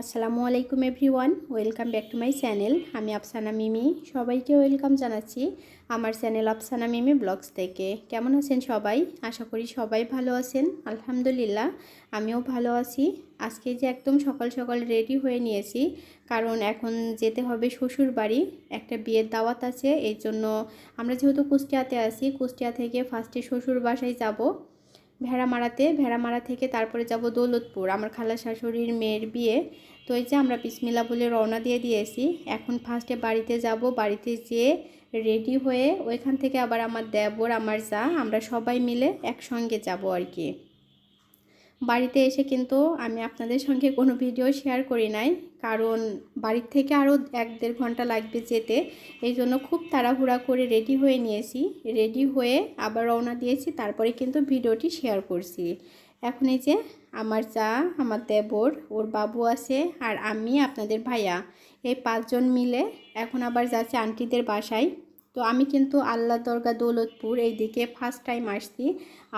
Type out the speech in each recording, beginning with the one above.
আসসালামু আলাইকুম everyone, welcome back to my channel. আমি আফসানা মিমি। সবাইকে ওয়েলকাম জানাচ্ছি আমার চ্যানেল আফসানা মিমি ব্লগস থেকে। কেমন আছেন সবাই? আশা করি সবাই ভালো আছেন। আলহামদুলিল্লাহ, আমিও ভালো আছি। আজকে যে একদম সকাল সকাল রেডি হয়ে নিয়েছি, কারণ এখন যেতে হবে শ্বশুর বাড়ি একটা বিয়ের দাওয়াত আছে এই জন্য আমরা যেহেতু কুষ্টিয়াতে আছি, কুষ্টিয়া থেকে ফার্স্টে শ্বশুর বাসায় যাব। ভেড়ামারাতে, ভেড়ামারা থেকে তারপরে যাব দৌলতপুর। আমার খালা শাশুড়ির মেয়ের বিয়ে। তো এই যে আমরা বিসমিল্লা বলে রওনা দিয়ে দিয়েছি, এখন ফার্স্টে বাড়িতে যাব। বাড়িতে যেয়ে রেডি হয়ে ওইখান থেকে আবার আমার দেবর, আমার যা, আমরা সবাই মিলে একসঙ্গে যাব আর কি। বাড়িতে এসে কিন্তু আমি আপনাদের সঙ্গে কোনো ভিডিও শেয়ার করি নাই, কারণ বাড়ির থেকে আরও এক দেড় ঘণ্টা লাগবে যেতে, এই জন্য খুব তাড়াহুড়া করে রেডি হয়ে নিয়েছি। রেডি হয়ে আবার রওনা দিয়েছি, তারপরে কিন্তু ভিডিওটি শেয়ার করছি। এখন এই যে আমার চা, আমার দেবর, ওর বাবু আছে আর আমি, আপনাদের ভাইয়া, এই পাঁচজন মিলে। এখন আবার যাচ্ছে আন্টিদের বাসায়। তো আমি কিন্তু আল্লাহ দরগা দৌলতপুর এই দিকে ফার্স্ট টাইম আসছি।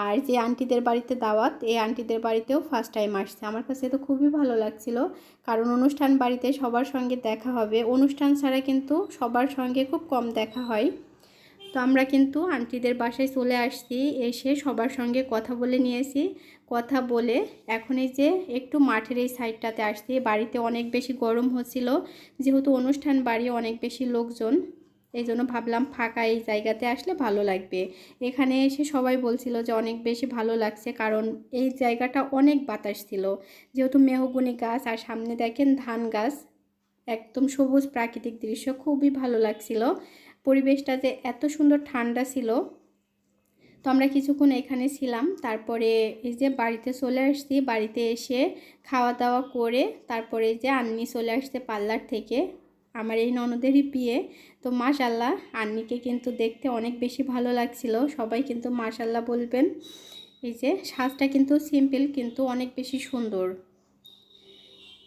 আর যে আন্টিদের বাড়িতে দাওয়াত, এই আন্টিদের বাড়িতেও ফার্স্ট টাইম আসছে। আমার কাছে তো খুবই ভালো লাগছিল। কারণ অনুষ্ঠান বাড়িতে সবার সঙ্গে দেখা হবে। অনুষ্ঠান ছাড়া কিন্তু সবার সঙ্গে খুব কম দেখা হয়। তো আমরা কিন্তু আন্টিদের বাসায় চলে আসছি। এসে সবার সঙ্গে কথা বলে নিয়েছি। কথা বলে এখন এই যে একটু মাঠের এই সাইডটাতে আসছি। বাড়িতে অনেক বেশি গরম হচ্ছিল। যেহেতু অনুষ্ঠান বাড়ি অনেক বেশি লোকজন। এই জন্য ভাবলাম ফাঁকা এই জায়গাতে আসলে ভালো লাগবে। এখানে এসে সবাই বলছিল যে অনেক বেশি ভালো লাগছে কারণ এই জায়গাটা অনেক বাতাস ছিল। যেহেতু মেহগুনি গাছ আর সামনে দেখেন ধান গাছ, একদম সবুজ প্রাকৃতিক দৃশ্য, খুবই ভালো লাগছিল। পরিবেশটা যে এত সুন্দর ঠান্ডা ছিল। তো আমরা কিছুক্ষণ এখানে ছিলাম, তারপরে এই যে বাড়িতে চলে আসছি, বাড়িতে এসে খাওয়া দাওয়া করে তারপরে এই যে আন্নি চলে আসছে পার্লার থেকে। আমার এই ননদেরই বিয়ে। তো মাশাল্লাহ আন্নিকে কিন্তু দেখতে অনেক বেশি ভালো লাগছিল। সবাই কিন্তু মাশাল্লাহ বলবেন। এই যে, সাজটা কিন্তু সিম্পল কিন্তু অনেক বেশি সুন্দর।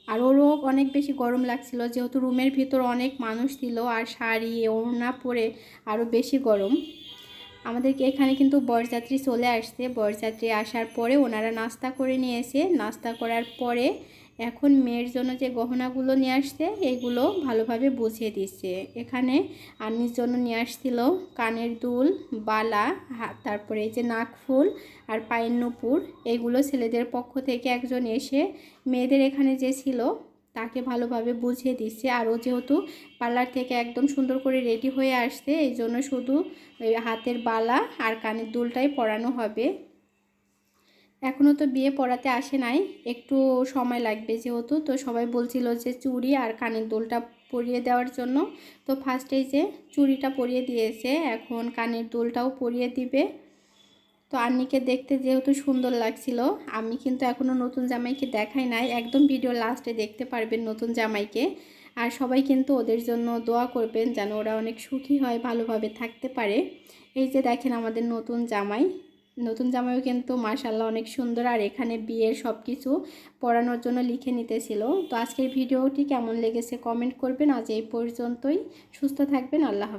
আর ওরও অনেক বেশি গরম লাগছিল, যেহেতু রুমের ভিতর অনেক মানুষ ছিল, আর শাড়ি, ওড়না পরে আরও বেশি গরম। আমাদেরকে এখানে কিন্তু বরযাত্রী চলে আসছে। বরযাত্রী আসার পরে ওনারা নাস্তা করে নিয়েছে। নাস্তা করার পরে এখন মেয়ের জন্য যে গহনাগুলো নিয়ে আসছে, এগুলো ভালোভাবে বুঝিয়ে দিচ্ছে। এখানে আন্নির জন্য নিয়ে আসছিল কানের দুল, বালা তারপরে এই যে নাকফুল আর পায়ের নুপুর। এগুলো ছেলেদের পক্ষ থেকে একজন এসে মেয়েদের এখানে যে ছিল, তাকে ভালোভাবে বুঝিয়ে দিচ্ছে। আরও যেহেতু পার্লার থেকে একদম সুন্দর করে রেডি হয়ে আসছে, এই জন্য শুধু হাতের বালা আর কানের দুলটাই পরানো হবে। এখনও তো বিয়ে পড়াতে আসে নাই, একটু সময় লাগবে যেহেতু, তো সবাই বলছিল যে চুড়ি আর কানের দোলটা পরিয়ে দেওয়ার জন্য, তো ফার্স্টেই যে চুড়িটা পরিয়ে দিয়েছে, এখন কানের দোলটাও পরিয়ে দিবে। তো আন্নিকে দেখতে যেহেতু সুন্দর লাগছিল, আমি কিন্তু এখনও নতুন জামাইকে দেখাই নাই, একদম ভিডিও লাস্টে দেখতে পারবেন নতুন জামাইকে। আর সবাই কিন্তু ওদের জন্য দোয়া করবেন যেন ওরা অনেক সুখী হয়, ভালোভাবে থাকতে পারে। এই যে দেখেন আমাদের নতুন জামাই। নতুন জামাইও কিন্তু মার্শাল্লাহ অনেক সুন্দর, আর এখানে বিয়ের সব কিছু পড়ানোর জন্য লিখে নিতেছিল। তো আজকের ভিডিওটি কেমন লেগেছে কমেন্ট করবেন। আজ এই পর্যন্তই। সুস্থ থাকবেন। আল্লাহ